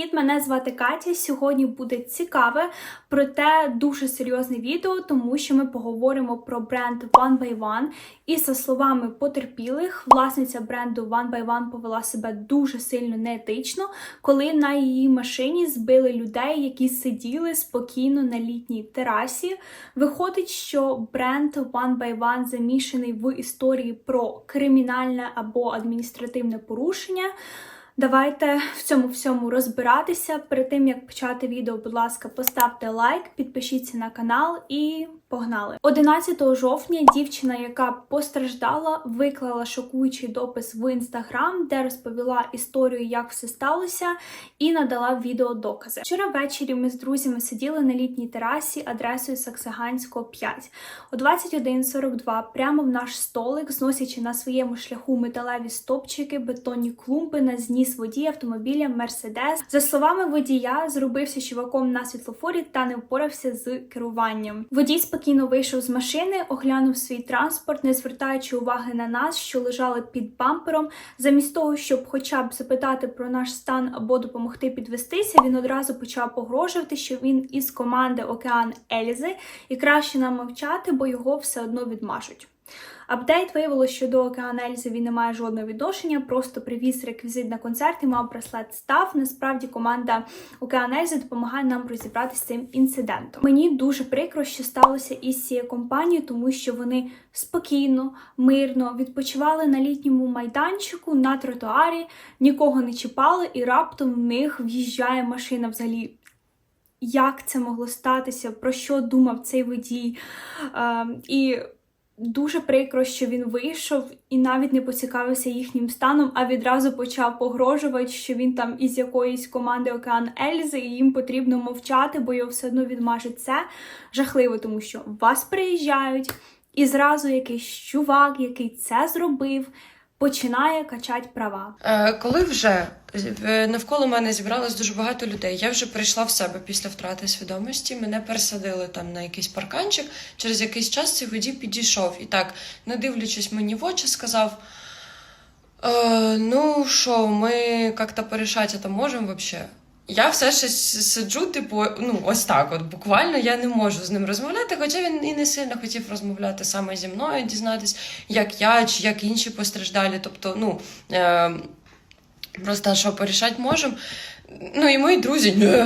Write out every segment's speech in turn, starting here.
Привіт, мене звати Катя. Сьогодні буде цікаве, проте дуже серйозне відео, тому що ми поговоримо про бренд One by One. І за словами потерпілих, власниця бренду One by One повела себе дуже сильно неетично, коли на її машині збили людей, які сиділи спокійно на літній терасі. Виходить, що бренд One by One замішаний в історії про кримінальне або адміністративне порушення. Давайте в цьому всьому розбиратися. Перед тим як почати відео, будь ласка, поставте лайк, підпишіться на канал і погнали. 11 жовтня дівчина, яка постраждала, виклала шокуючий допис в інстаграм, де розповіла історію, як все сталося, і надала відеодокази. Вчора ввечері ми з друзями сиділи на літній терасі адресою Саксаганського 5. О 21.42 прямо в наш столик, зносячи на своєму шляху металеві стопчики, бетонні клумби на зніс водій автомобіля Мерседес. За словами водія, зробився чуваком на світлофорі та не впорався з керуванням. Водій спокійно вийшов з машини, оглянув свій транспорт, не звертаючи уваги на нас, що лежали під бампером. Замість того, щоб хоча б запитати про наш стан або допомогти підвестися, він одразу почав погрожувати, що він із команди Океан Ельзи, і краще нам мовчати, бо його все одно відмажуть. Апдейт виявилося, що до Океан Ельзи він не має жодного відношення, просто привіз реквізит на концерт і мав браслет став. Насправді команда Океан Ельзи допомагає нам розібратися з цим інцидентом. Мені дуже прикро, що сталося із цією компанією, тому що вони спокійно, мирно відпочивали на літньому майданчику на тротуарі, нікого не чіпали, і раптом в них в'їжджає машина взагалі. Як це могло статися? Про що думав цей водій? Е, і Дуже прикро, що він вийшов і навіть не поцікавився їхнім станом, а відразу почав погрожувати, що він там із якоїсь команди Океан Ельзи, і їм потрібно мовчати, бо його все одно відмажуть. Це жахливо, тому що вас приїжджають, і зразу якийсь чувак, який це зробив, починає качати права. Е, Коли вже е, навколо мене зібралось дуже багато людей, я вже прийшла в себе після втрати свідомості. Мене пересадили там на якийсь парканчик. Через якийсь час цей водій підійшов і так, не дивлячись мені в очі, сказав: е, Ну що, ми як-то порішати це можемо взагалі? Я все ще сиджу, типу, ну ось так. От буквально я не можу з ним розмовляти, хоча він і не сильно хотів розмовляти саме зі мною, дізнатись, як я чи як інші постраждалі. Тобто, ну е, просто що порішати можемо. Ну і мої друзі, ні,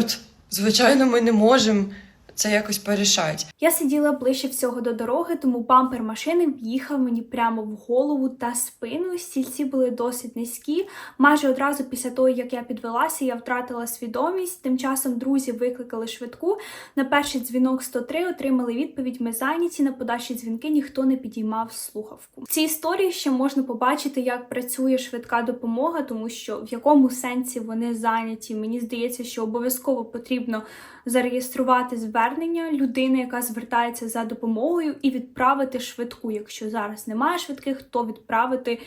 звичайно, ми не можемо це якось порішати. Я сиділа ближче всього до дороги, тому бампер машини в'їхав мені прямо в голову та спину. Стільці були досить низькі. Майже одразу після того, як я підвелася, я втратила свідомість. Тим часом друзі викликали швидку. На перший дзвінок 103 отримали відповідь. Ми зайняті на подальші дзвінки ніхто не підіймав слухавку. В цій історії ще можна побачити, як працює швидка допомога, тому що в якому сенсі вони зайняті. Мені здається, що обов'язково потрібно зареєструвати звернення людини, яка звертається за допомогою, і відправити швидку. Якщо зараз немає швидких, то відправити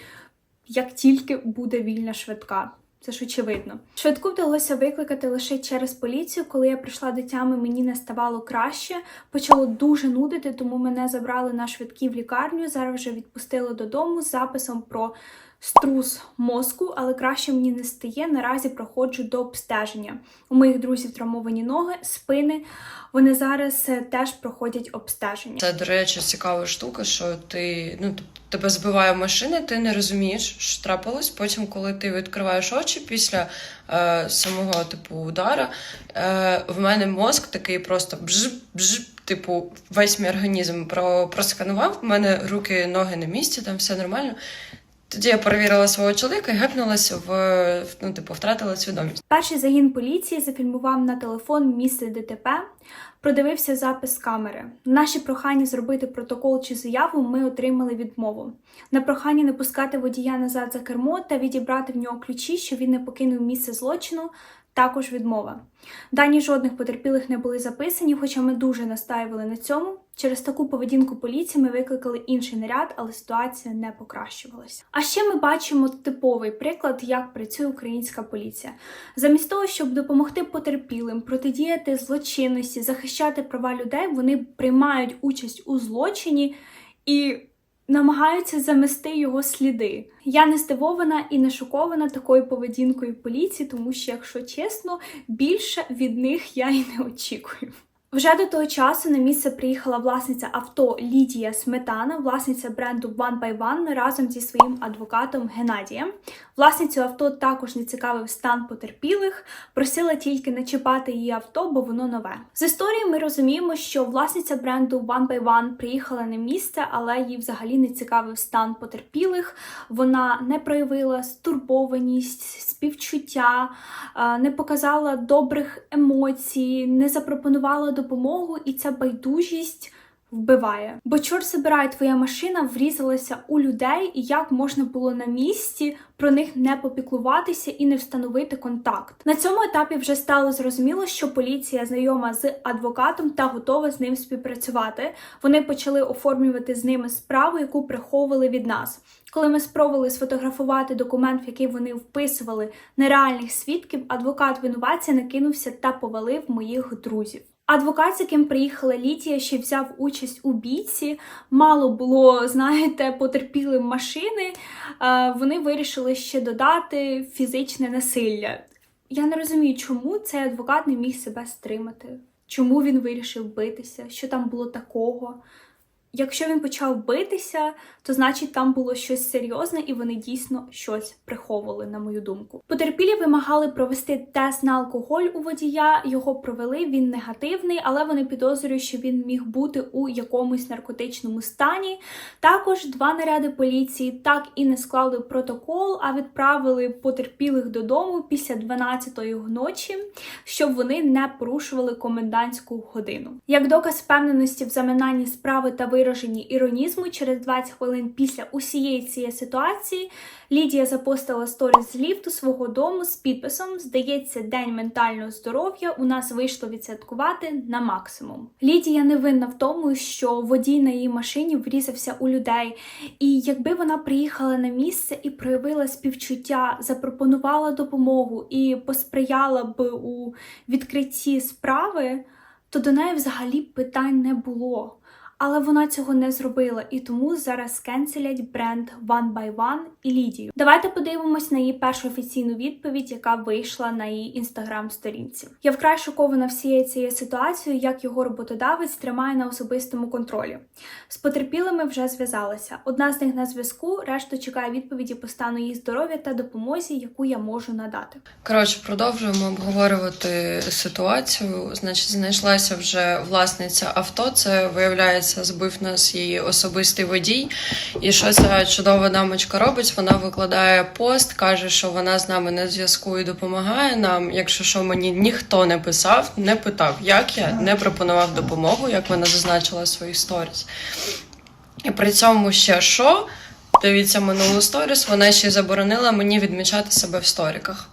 як тільки буде вільна швидка. Це ж очевидно. Швидку вдалося викликати лише через поліцію. Коли я прийшла до тями, мені не ставало краще. Почало дуже нудити, тому мене забрали на швидкі в лікарню. Зараз вже відпустили додому з записом про струс мозку, але краще мені не стає. Наразі проходжу до обстеження. У моїх друзів травмовані ноги, спини. Вони зараз е, теж проходять обстеження. Це, до речі, цікава штука, що ти ну тебе збиває машина, ти не розумієш, що трапилось. Потім, коли ти відкриваєш очі після е, самого типу удара, е, в мене мозк такий просто бж бж типу, весь мій організм про, просканував. У мене руки, ноги на місці, там все нормально. Тоді я перевірила свого чоловіка і гепнулася в ну, типу, втратила свідомість. Перший загін поліції зафільмував на телефон місце ДТП, продивився запис камери. Наші прохання зробити протокол чи заяву ми отримали відмову. На прохання не пускати водія назад за кермо та відібрати в нього ключі, щоб він не покинув місце злочину. Також відмова. Дані жодних потерпілих не були записані, хоча ми дуже настаювали на цьому. Через таку поведінку поліції ми викликали інший наряд, але ситуація не покращувалася. А ще ми бачимо типовий приклад, як працює українська поліція. Замість того, щоб допомогти потерпілим, протидіяти злочинності, захищати права людей, вони приймають участь у злочині і намагаються замести його сліди. Я не здивована і не шокована такою поведінкою поліції, тому що, якщо чесно, більше від них я і не очікую. Вже до того часу на місце приїхала власниця авто Лідія Сметана, власниця бренду One by One разом зі своїм адвокатом Геннадієм. Власницю авто також не цікавив стан потерпілих, просила тільки не чіпати її авто, бо воно нове. З історії ми розуміємо, що власниця бренду One by One приїхала на місце, але їй взагалі не цікавив стан потерпілих. Вона не проявила стурбованість, співчуття, е, не показала добрих емоцій, не запропонувала допомогу, і ця байдужість. Вбиває, бо чорт забирає, твоя машина врізалася у людей, і як можна було на місці про них не попіклуватися і не встановити контакт. На цьому етапі вже стало зрозуміло, що поліція знайома з адвокатом та готова з ним співпрацювати. Вони почали оформлювати з ними справу, яку приховували від нас. Коли ми спробували сфотографувати документ, в який вони вписували нереальних свідків, адвокат винуватця накинувся та повалив моїх друзів. Адвокат, з яким приїхала Літія, ще взяв участь у бійці. Мало було, знаєте, потерпіли машини. Е, Вони вирішили ще додати фізичне насилля. Я не розумію, чому цей адвокат не міг себе стримати. Чому він вирішив битися? Що там було такого? Якщо він почав битися, то значить там було щось серйозне, і вони дійсно щось приховували, на мою думку. Потерпілі вимагали провести тест на алкоголь у водія. Його провели. Він негативний, але вони підозрюють, що він міг бути у якомусь наркотичному стані. Також два наряди поліції так і не склали протокол, а відправили потерпілих додому після 12-ї ночі, щоб вони не порушували комендантську годину. Як доказ впевненості в заминанні справи та вираженні іронізму, через 20 хвилин після усієї цієї ситуації Лідія запостила сторіс з ліфту свого дому з підписом Здається, день ментального здоров'я у нас вийшло відсвяткувати на максимум. Лідія не винна в тому, що водій на її машині врізався у людей. І якби вона приїхала на місце і проявила співчуття, запропонувала допомогу і посприяла б у відкритті справи, то до неї взагалі питань не було. Але вона цього не зробила, і тому зараз кенселять бренд One by One і Лідію. Давайте подивимось на її першу офіційну відповідь, яка вийшла на її інстаграм-сторінці. Я вкрай шокована всією цією ситуацією, як його роботодавець тримає на особистому контролі. З потерпілими вже зв'язалася. Одна з них на зв'язку, решта чекає відповіді по стану її здоров'я та допомозі, яку я можу надати. Коротше, продовжуємо обговорювати ситуацію. Значить, знайшлася вже власниця авто. Це виявляється, збив нас її особистий водій. І що ця чудова дамочка робить? Вона викладає пост, каже, що вона з нами на зв'язку і допомагає нам. Якщо що мені ніхто не писав, не питав, як я не пропонував допомогу, як вона зазначила в своїх сторіс. І при цьому ще що? Дивіться минулу сторіс, вона ще й заборонила мені відмічати себе в сторіках.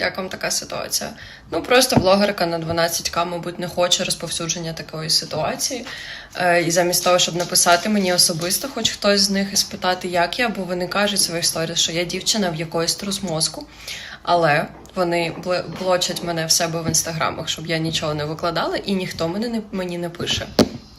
Як вам така ситуація? Ну просто блогерка на 12к, мабуть, не хоче розповсюдження такої ситуації. Е, і замість того, щоб написати мені особисто, хоч хтось з них і спитати, як я, бо вони кажуть в своїх що я дівчина в якоїсь трус мозку. Але вони бл- блочать мене в себе в інстаграмах, щоб я нічого не викладала, і ніхто мене не, мені не пише.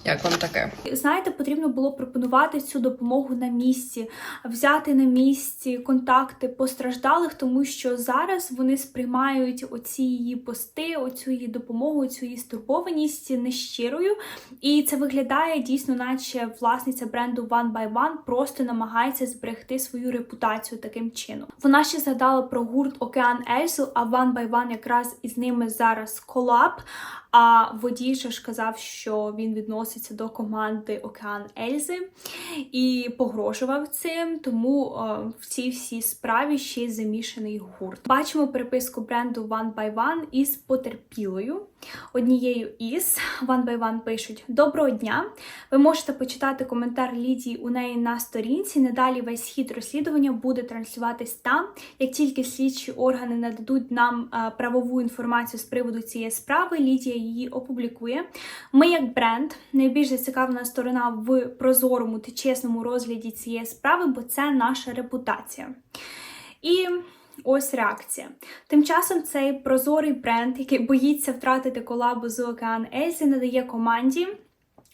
Як вам таке? Знаєте, потрібно було пропонувати цю допомогу на місці, взяти на місці контакти постраждалих, тому що зараз вони сприймають оці її пости, оцю її допомогу, цю її стурбованість нещирою. І це виглядає дійсно, наче власниця бренду One by One просто намагається зберегти свою репутацію таким чином. Вона ще згадала про гурт Океан Ельзу, а One by One якраз із ними зараз колаб. А водій же ж казав, що він відноситься до команди Океан Ельзи і погрожував цим. Тому о, в цій всій справі ще й замішаний гурт. Бачимо переписку бренду One by One із потерпілою. Однією із One by One пишуть: Доброго дня! Ви можете почитати коментар Лідії у неї на сторінці. Надалі весь хід розслідування буде транслюватись там. Як тільки слідчі органи нададуть нам е, правову інформацію з приводу цієї справи, Лідія її опублікує. Ми, як бренд, найбільш зацікавлена сторона в прозорому та чесному розгляді цієї справи, бо це наша репутація. І ось реакція. Тим часом цей прозорий бренд, який боїться втратити колабу з Океан Ельзі, надає команді.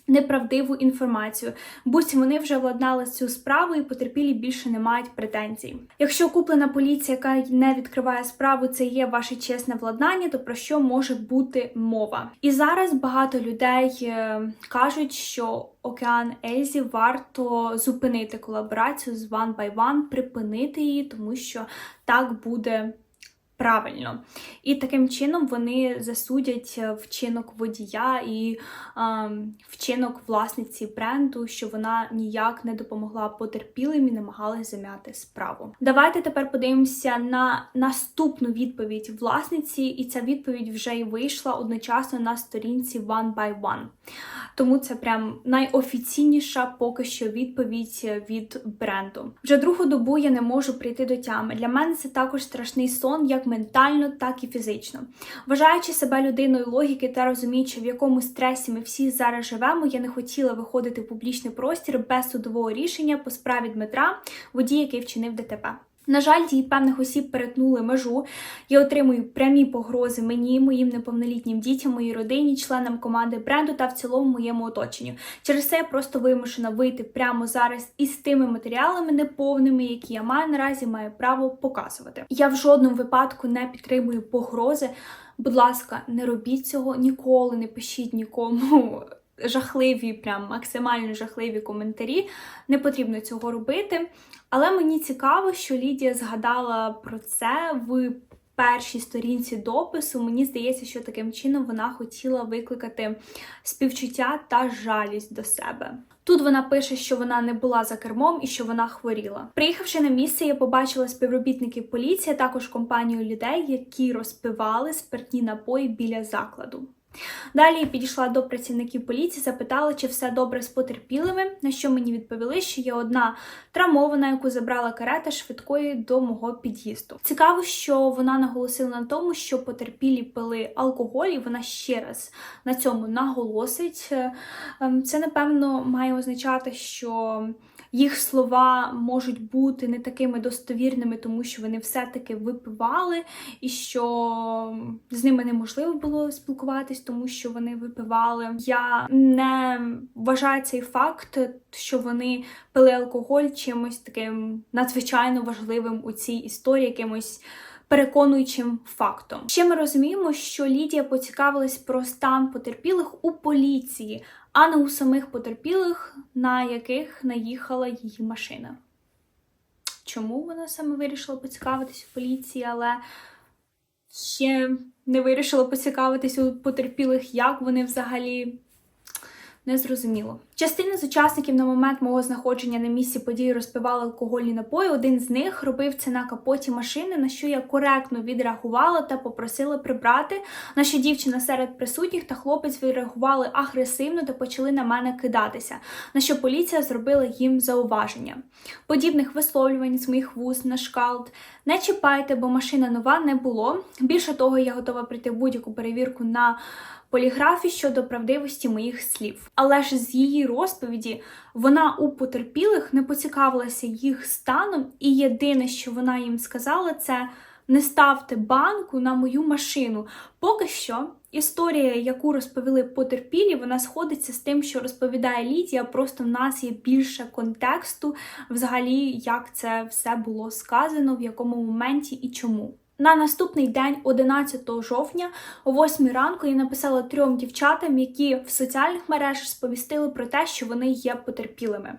Неправдиву інформацію. Бусь вони вже владнали цю справу і потерпілі більше не мають претензій. Якщо куплена поліція, яка не відкриває справу, це є ваше чесне владнання, то про що може бути мова? І зараз багато людей е, кажуть, що Океан Ельзі варто зупинити колаборацію з One by One, припинити її, тому що так буде правильно. І таким чином вони засудять е, вчинок водія і ем, вчинок власниці бренду, що вона ніяк не допомогла потерпілим і намагалась зам'яти справу. Давайте тепер подивимося на наступну відповідь власниці, і ця відповідь вже й вийшла одночасно на сторінці One by One. Тому це прям найофіційніша поки що відповідь від бренду. Вже другу добу я не можу прийти до тями. Для мене це також страшний сон, як ментально, так і фізично. Вважаючи себе людиною логіки та розуміючи, в якому стресі ми всі зараз живемо, я не хотіла виходити в публічний простір без судового рішення по справі Дмитра, водій, який вчинив ДТП. На жаль, дії певних осіб перетнули межу. Я отримую прямі погрози мені, моїм неповнолітнім дітям, моїй родині, членам команди бренду та в цілому моєму оточенню. Через це я просто вимушена вийти прямо зараз із тими матеріалами неповними, які я маю наразі маю право показувати. Я в жодному випадку не підтримую погрози. Будь ласка, не робіть цього ніколи, не пишіть нікому. Жахливі, прям максимально жахливі коментарі. Не потрібно цього робити. Але мені цікаво, що Лідія згадала про це в першій сторінці допису. Мені здається, що таким чином вона хотіла викликати співчуття та жалість до себе. Тут вона пише, що вона не була за кермом і що вона хворіла. Приїхавши на місце, я побачила співробітників поліції, а також компанію людей, які розпивали спиртні напої біля закладу. Далі підійшла до працівників поліції, запитала, чи все добре з потерпілими, на що мені відповіли, що є одна травмована, яку забрала карета швидкої до мого під'їзду. Цікаво, що вона наголосила на тому, що потерпілі пили алкоголь, і вона ще раз на цьому наголосить. Ем, Це, напевно, має означати, що їх слова можуть бути не такими достовірними, тому що вони все-таки випивали, і що з ними неможливо було спілкуватись, тому що вони випивали. Я не вважаю цей факт, що вони пили алкоголь чимось таким надзвичайно важливим у цій історії, якимось. Переконуючим фактом. Ще ми розуміємо, що Лідія поцікавилась про стан потерпілих у поліції, а не у самих потерпілих, на яких наїхала її машина. Чому вона саме вирішила поцікавитись у поліції, але ще не вирішила поцікавитись у потерпілих, як вони взагалі. Незрозуміло. Частина з учасників на момент мого знаходження на місці події розпивали алкогольні напої. Один з них робив це на капоті машини, на що я коректно відреагувала та попросила прибрати. На що дівчина серед присутніх та хлопець відреагували агресивно та почали на мене кидатися. На що поліція зробила їм зауваження. Подібних висловлювань з моїх вуст на шкалт не чіпайте, бо машина нова не було. Більше того, я готова прийти будь-яку перевірку на поліграфі щодо правдивості моїх слів. Але ж з її розповіді вона у потерпілих не поцікавилася їх станом, і єдине, що вона їм сказала, це не ставте банку на мою машину. Поки що історія, яку розповіли потерпілі, вона сходиться з тим, що розповідає Лідія. Просто в нас є більше контексту, взагалі, як це все було сказано, в якому моменті і чому. На наступний день, 11 жовтня, о 8 ранку, я написала трьом дівчатам, які в соціальних мережах сповістили про те, що вони є потерпілими.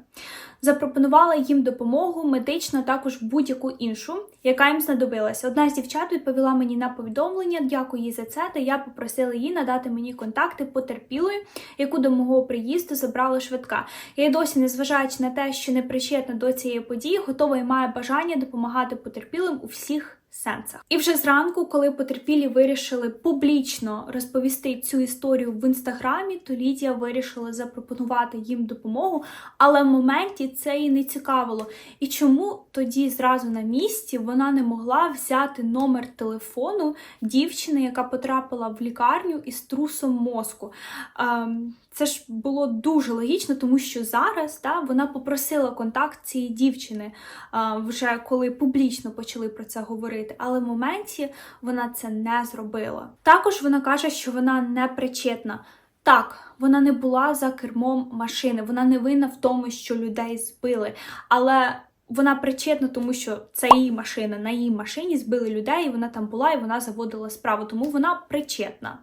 Запропонувала їм допомогу, медичну, також будь-яку іншу, яка їм знадобилася. Одна з дівчат відповіла мені на повідомлення, дякую їй за це, та я попросила її надати мені контакти потерпілої, яку до мого приїзду забрала швидка. Я досі, незважаючи на те, що не причетна до цієї події, готова і має бажання допомагати потерпілим у всіх сенсах. І вже зранку, коли потерпілі вирішили публічно розповісти цю історію в інстаграмі, то Лідія вирішила запропонувати їм допомогу, але в моменті це їй не цікавило. І чому тоді зразу на місці вона не могла взяти номер телефону дівчини, яка потрапила в лікарню із трусом мозку? Ем, це ж було дуже логічно, тому що зараз да, вона попросила контакт цієї дівчини, а, вже коли публічно почали про це говорити, але в моменті вона це не зробила. Також вона каже, що вона не причетна. Так, вона не була за кермом машини, вона не винна в тому, що людей збили, але вона причетна, тому що це її машина. На її машині збили людей, і вона там була, і вона заводила справу, тому вона причетна.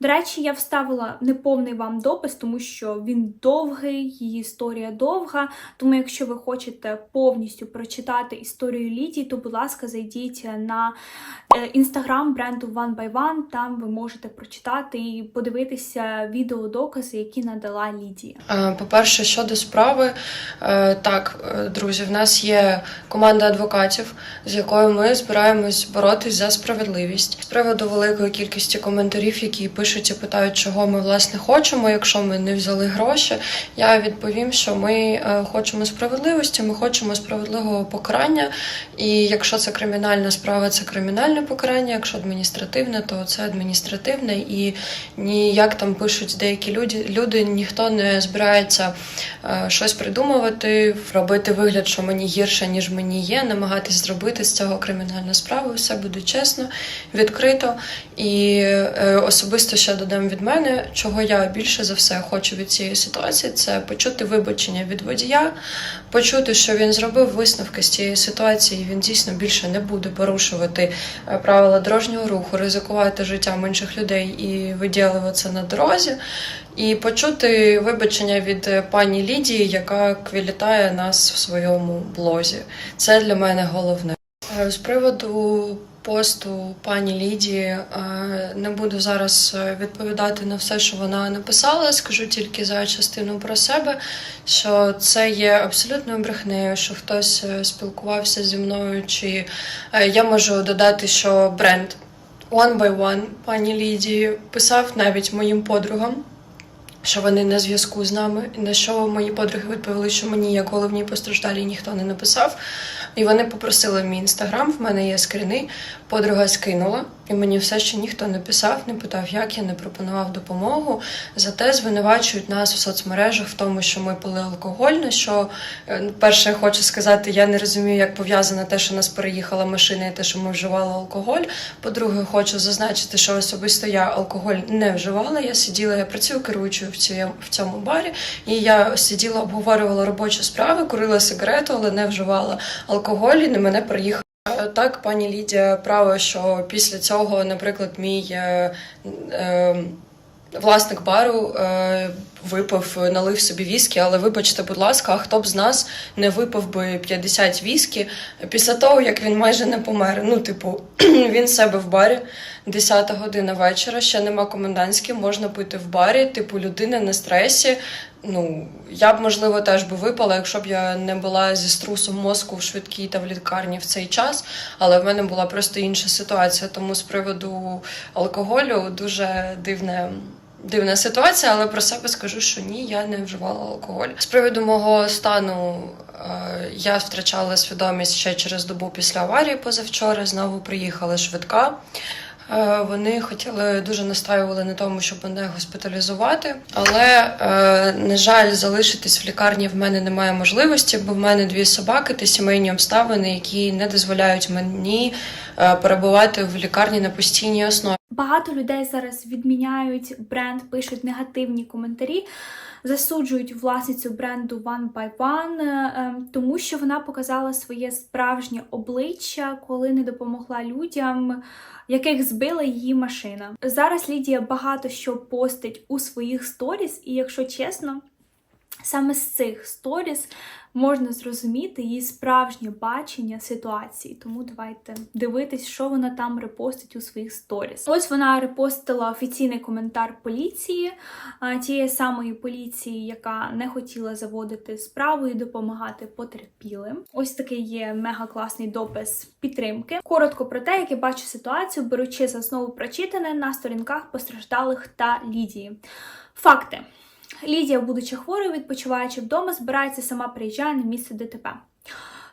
До речі, я вставила неповний вам допис, тому що він довгий, її історія довга. Тому, якщо ви хочете повністю прочитати історію Лідії, то, будь ласка, зайдіть на інстаграм бренду One by One. Там ви можете прочитати і подивитися відеодокази, які надала Лідія. Е, По-перше, щодо справи, е, так, е, друзі, в нас є команда адвокатів, з якою ми збираємось боротись за справедливість. З приводу великої кількості коментарів, які пишуть і питають, чого ми власне хочемо, якщо ми не взяли гроші. Я відповім, що ми е, хочемо справедливості, ми хочемо справедливого покарання. І якщо це кримінальна справа, це кримінальне покарання. Якщо адміністративне, то це адміністративне. І ніяк там пишуть деякі люди, люди ніхто не збирається е, щось придумувати, робити вигляд, що мені гірше, ніж мені є, намагатись зробити з цього кримінальну справу. Все буде чесно, відкрито. І е, особисто ще додам від мене, чого я більше за все хочу від цієї ситуації, це почути вибачення від водія, почути, що він зробив висновки з цієї ситуації. Він дійсно більше не буде порушувати е, правила дорожнього руху, ризикувати життям інших людей і виділюватися на дорозі. І почути вибачення від е, пані Лідії, яка квілітає нас в своєму блозі. Це для мене головне. Е, З приводу посту пані Лідії е, не буду зараз е, відповідати на все, що вона написала. Скажу тільки за частину про себе, що це є абсолютною брехнею, що хтось спілкувався зі мною, чи я можу додати, що бренд One by One пані Лідії писав навіть моїм подругам що вони на зв'язку з нами, на що мої подруги відповіли, що мені як головній постраждалій ніхто не написав. І вони попросили мій інстаграм, в мене є скріни. Подруга скинула, і мені все ще ніхто не писав, не питав, як я не пропонував допомогу. Зате звинувачують нас в соцмережах в тому, що ми пили алкоголь. На що е, перше я хочу сказати, я не розумію, як пов'язано те, що нас переїхала машина, і те, що ми вживали алкоголь. По-друге, хочу зазначити, що особисто я алкоголь не вживала. Я сиділа, я працюю керуючою в цьому, барі, і я сиділа, обговорювала робочі справи, курила сигарету, але не вживала алкоголь, і на мене приїхала. Так, пані Лідія, право, що після цього, наприклад, мій е, е, власник бару е, випив, налив собі віскі, але вибачте, будь ласка, а хто б з нас не випив би 50 віскі? Після того, як він майже не помер. Ну, типу, він себе в барі, 10 година вечора, ще нема комендантської, можна пити в барі, типу, людина на стресі. Ну, я б, можливо, теж би випала, якщо б я не була зі струсом мозку в швидкій та в лікарні в цей час. Але в мене була просто інша ситуація. Тому з приводу алкоголю дуже дивне. Дивна ситуація, але про себе скажу, що ні, я не вживала алкоголь. З приводу мого стану е, я втрачала свідомість ще через добу після аварії позавчора. Знову приїхала швидка. Е, Вони хотіли дуже настаювали на тому, щоб мене госпіталізувати, але е, на жаль, залишитись в лікарні в мене немає можливості, бо в мене дві собаки та сімейні обставини, які не дозволяють мені е, перебувати в лікарні на постійній основі. Багато людей зараз відміняють бренд, пишуть негативні коментарі, засуджують власницю бренду One by One, тому що вона показала своє справжнє обличчя, коли не допомогла людям, яких збила її машина. Зараз Лідія багато що постить у своїх сторіс, і якщо чесно, саме з цих сторіс можна зрозуміти її справжнє бачення ситуації. Тому давайте дивитись, що вона там репостить у своїх сторіс. Ось вона репостила офіційний коментар поліції, тієї самої поліції, яка не хотіла заводити справу і допомагати потерпілим. Ось такий є мега класний допис підтримки. Коротко про те, як я бачу ситуацію, беручи за основу прочитане на сторінках постраждалих та Лідії. Факти. Лідія, будучи хворою, відпочиваючи вдома, збирається сама приїжджає на місце ДТП.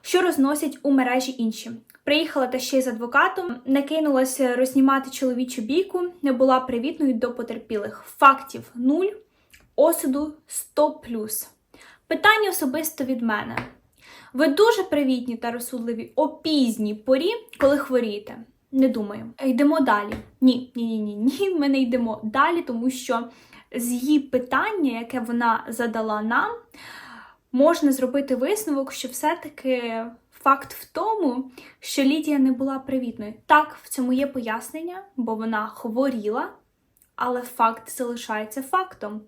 Що розносять у мережі інші? Приїхала та ще й з адвокатом, не кинулася рознімати чоловічу бійку, не була привітною до потерпілих. Фактів нуль, осуду 100 Питання особисто від мене. Ви дуже привітні та розсудливі о пізній порі, коли хворієте. Не думаю. Йдемо далі. Ні, ні, ні, ні, ні. Ми не йдемо далі, тому що з її питання, яке вона задала нам, можна зробити висновок, що все-таки факт в тому, що Лідія не була привітною. Так, в цьому є пояснення, бо вона хворіла, але факт залишається фактом.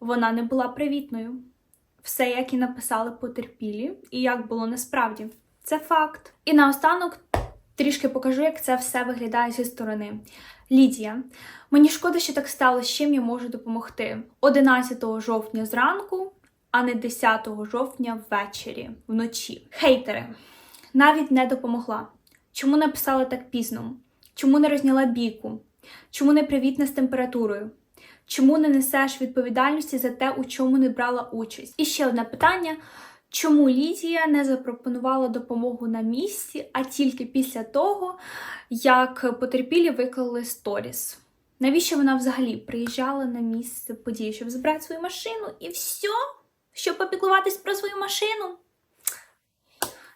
Вона не була привітною. Все, як і написали потерпілі, і як було насправді. Це факт. І наостанок трішки покажу, як це все виглядає зі сторони. Лідія, мені шкода, що так сталося, чим я можу допомогти. 11 жовтня зранку, а не 10 жовтня ввечері, вночі. Хейтери, навіть не допомогла. Чому написала так пізно? Чому не розняла бійку? Чому не привітна з температурою? Чому не несеш відповідальності за те, у чому не брала участь? І ще одне питання: чому Лідія не запропонувала допомогу на місці, а тільки після того, як потерпілі виклали сторіс? Навіщо вона взагалі приїжджала на місце події, щоб забрати свою машину і все? Щоб попіклуватись про свою машину?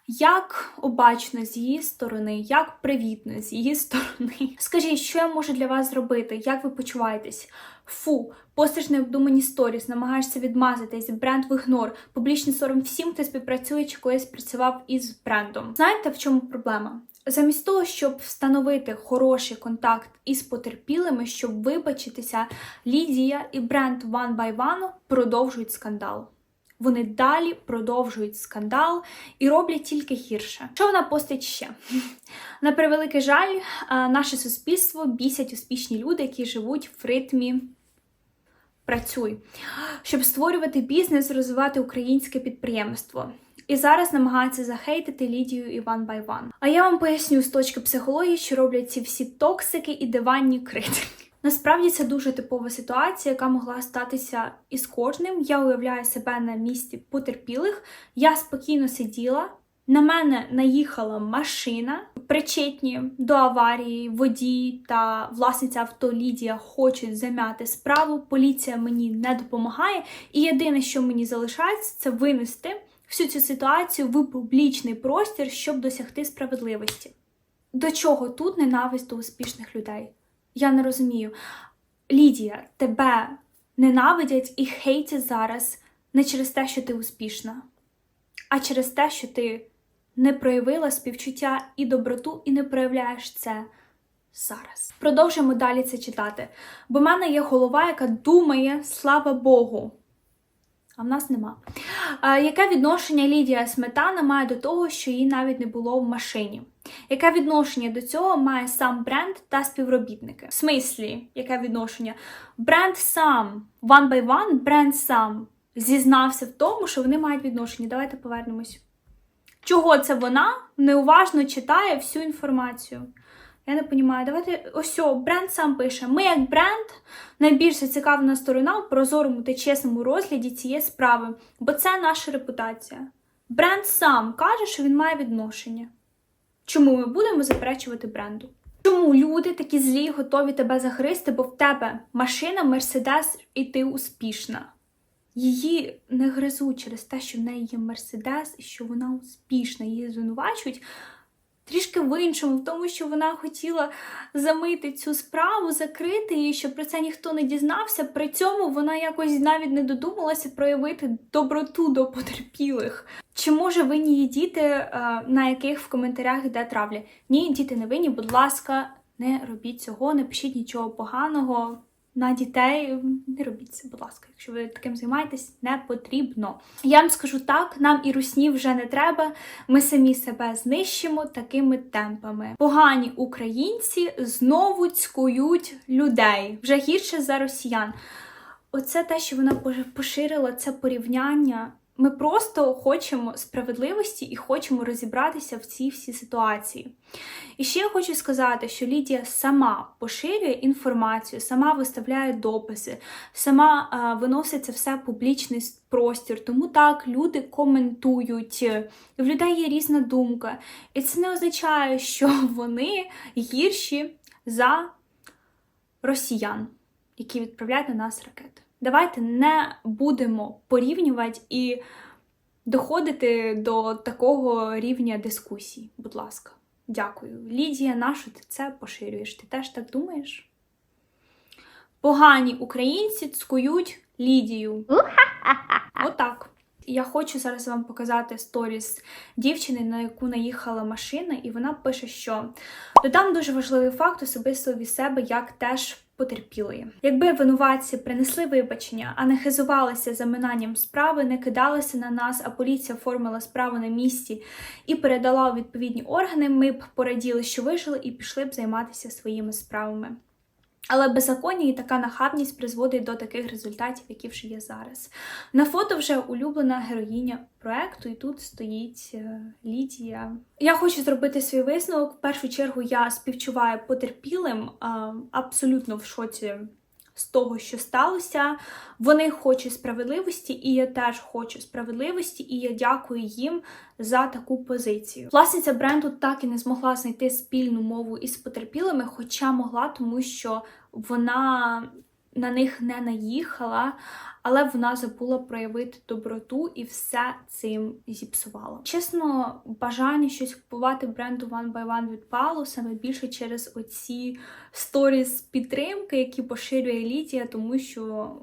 Як обачно з її сторони, як привітно з її сторони. Скажіть, що я можу для вас зробити? Як ви почуваєтесь? Фу, постиш необдумані сторіс, намагаєшся відмазатись, бренд в ігнор, публічний сором всім, хто співпрацює чи колись працював із брендом. Знаєте, в чому проблема? Замість того, щоб встановити хороший контакт із потерпілими, щоб вибачитися, Лідія і бренд One by One продовжують скандал. Вони далі продовжують скандал і роблять тільки гірше. Що вона постить ще? На превеликий жаль, наше суспільство бісять успішні люди, які живуть в ритмі працюй, щоб створювати бізнес, розвивати українське підприємство. І зараз намагаються захейтити Лідію і One by One. А я вам поясню з точки психології, що роблять ці всі токсики і диванні критики. Насправді це дуже типова ситуація, яка могла статися із кожним. Я уявляю себе на місці потерпілих. Я спокійно сиділа. На мене наїхала машина, причетні до аварії, водій та власниця авто Лідія хочуть зам'яти справу. Поліція мені не допомагає. І єдине, що мені залишається, це винести всю цю ситуацію в публічний простір, щоб досягти справедливості. До чого тут ненависть до успішних людей? Я не розумію. Лідія, тебе ненавидять і хейтять зараз не через те, що ти успішна, а через те, що ти не проявила співчуття і доброту, і не проявляєш це зараз. Продовжуємо далі це читати. Бо в мене є голова, яка думає, слава Богу. А в нас нема. А, яке відношення Лідія Сметана має до того, що її навіть не було в машині? Яке відношення до цього має сам бренд та співробітники? В смислі, яке відношення? Бренд сам, one by one, бренд сам зізнався в тому, що вони мають відношення. Давайте повернемось. Чого це вона неуважно читає всю інформацію? Я не розумію. Давайте ось бренд сам пише: ми, як бренд, найбільш зацікавлена сторона в прозорому та чесному розгляді цієї справи, бо це наша репутація. Бренд сам каже, що він має відношення. Чому ми будемо заперечувати бренду? Чому люди такі злі готові тебе загризти, бо в тебе машина Мерседес і ти успішна? Її не гризуть через те, що в неї є Мерседес і що вона успішна, її звинувачують трішки в іншому, в тому, що вона хотіла замити цю справу, закрити її, щоб про це ніхто не дізнався. При цьому вона якось навіть не додумалася проявити доброту до потерпілих. Чи може винні її діти, е, на яких в коментарях йде травля? Ні, діти не винні, будь ласка, не робіть цього, не пишіть нічого поганого. На дітей не робіть це, будь ласка, якщо ви таким займаєтесь, не потрібно. Я вам скажу так: нам і русні вже не треба. Ми самі себе знищимо такими темпами. Погані українці знову цькують людей вже гірше за росіян. Оце те, що вона поширила це порівняння. Ми просто хочемо справедливості і хочемо розібратися в цій всій ситуації. І ще я хочу сказати, що Лідія сама поширює інформацію, сама виставляє дописи, сама а, виносить це все публічний простір. Тому так люди коментують, в людей є різна думка. І це не означає, що вони гірші за росіян, які відправляють на нас ракети. Давайте не будемо порівнювати і доходити до такого рівня дискусій, будь ласка. Дякую. Лідія, нащо ти це поширюєш? Ти теж так думаєш? Погані українці цкують Лідію. Отак. Я хочу зараз вам показати сторіс дівчини, на яку наїхала машина, і вона пише, що додам дуже важливий факт особисто від себе, як теж потерпілої. Якби винуватці принесли вибачення, а не хизувалися заминанням справи, не кидалися на нас, а поліція оформила справу на місці і передала у відповідні органи, ми б пораділи, що вижили, і пішли б займатися своїми справами. Але беззаконня і така нахабність призводить до таких результатів, які вже є зараз. На фото вже улюблена героїня проекту, і тут стоїть е, Лідія. Я хочу зробити свій висновок. В першу чергу я співчуваю потерпілим, абсолютно в шоці з того, що сталося. Вони хочуть справедливості, і я теж хочу справедливості, і я дякую їм за таку позицію. Власниця бренду так і не змогла знайти спільну мову із потерпілими, хоча могла, тому що вона на них не наїхала, але вона забула проявити доброту і все цим зіпсувала. Чесно, бажання щось купувати бренду One by One відпало саме більше через оці сторіс підтримки, які поширює Лідія, тому що.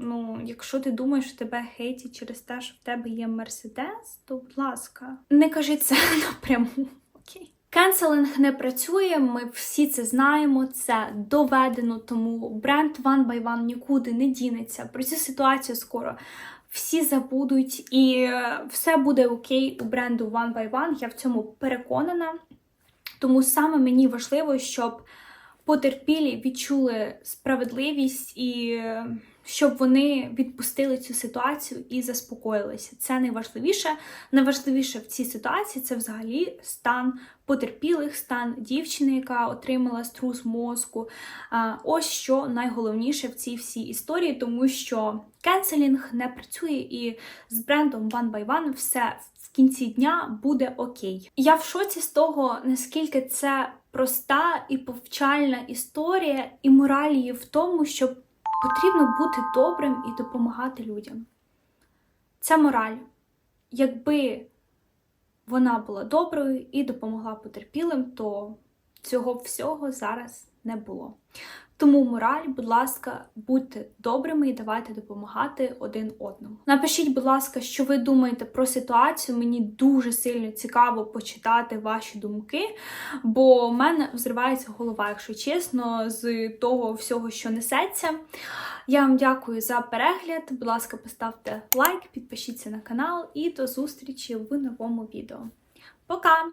Ну, якщо ти думаєш, що тебе хейтять через те, що в тебе є мерседес, то будь ласка, не кажи це напряму. Окей. Кенселинг не працює, ми всі це знаємо, це доведено, тому бренд One by One нікуди не дінеться. Про цю ситуацію скоро всі забудуть, і е, все буде окей у бренду One by One. Я в цьому переконана. Тому саме мені важливо, щоб потерпілі відчули справедливість і е, щоб вони відпустили цю ситуацію і заспокоїлися. Це найважливіше. Найважливіше в цій ситуації це взагалі стан потерпілих, стан дівчини, яка отримала струс мозку. Ось що найголовніше в цій всій історії, тому що кенселінг не працює, і з брендом One by One все в кінці дня буде окей. Я в шоці з того, наскільки це проста і повчальна історія, і мораль в тому, що потрібно бути добрим і допомагати людям. Це мораль. Якби вона була доброю і допомогла потерпілим, то цього всього зараз не було. Тому мораль, будь ласка, будьте добрими і давайте допомагати один одному. Напишіть, будь ласка, що ви думаєте про ситуацію. Мені дуже сильно цікаво почитати ваші думки, бо в мене взривається голова, якщо чесно, з того всього, що несеться. Я вам дякую за перегляд. Будь ласка, поставте лайк, підпишіться на канал і до зустрічі в новому відео. Пока!